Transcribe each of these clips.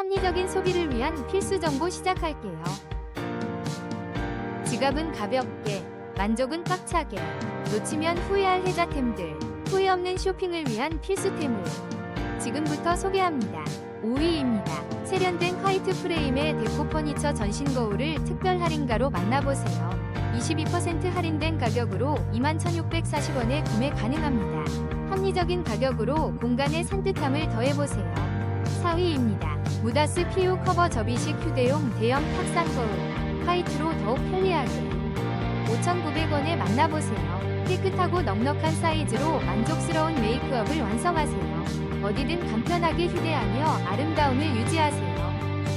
합리적인 소비를 위한 필수 정보 시작할게요. 지갑은 가볍게, 만족은 꽉차게, 놓치면 후회할 혜자템들, 후회 없는 쇼핑을 위한 필수템을 지금부터 소개합니다. 5위입니다. 세련된 화이트 프레임의 데코 퍼니처 전신 거울을 특별 할인가로 만나보세요. 22% 할인된 가격으로 21,640원에 구매 가능합니다. 합리적인 가격으로 공간의 산뜻함을 더해보세요. 4위입니다. 무다스 PU 커버 접이식 휴대용 대형 탁상 거울 화이트로 더욱 편리하게 5,900원에 만나보세요. 깨끗하고 넉넉한 사이즈로 만족스러운 메이크업을 완성하세요. 어디든 간편하게 휴대하며 아름다움을 유지하세요.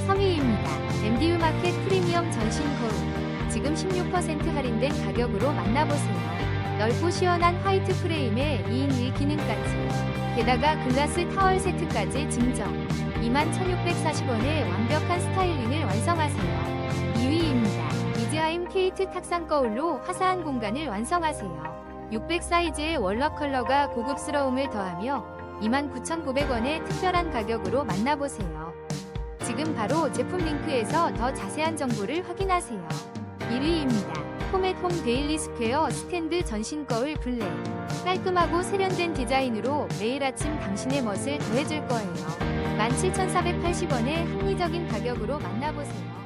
3위입니다. MDU 마켓 프리미엄 전신 거울. 지금 16% 할인된 가격으로 만나보세요. 넓고 시원한 화이트 프레임에 2인 1 기능까지. 게다가 글라스 타월 세트까지 증정. 21,640원에 완벽한 스타일링을 완성하세요. 2위입니다. 이즈하임 케이트 탁상 거울로 화사한 공간을 완성하세요. 600 사이즈의 월러 컬러가 고급스러움을 더하며 29,900원의 특별한 가격으로 만나보세요. 지금 바로 제품 링크에서 더 자세한 정보를 확인하세요. 1위입니다. 포맷홈 데일리 스퀘어 스탠드 전신 거울 블랙. 깔끔하고 세련된 디자인으로 매일 아침 당신의 멋을 더해줄 거예요. 17,480원의 합리적인 가격으로 만나보세요.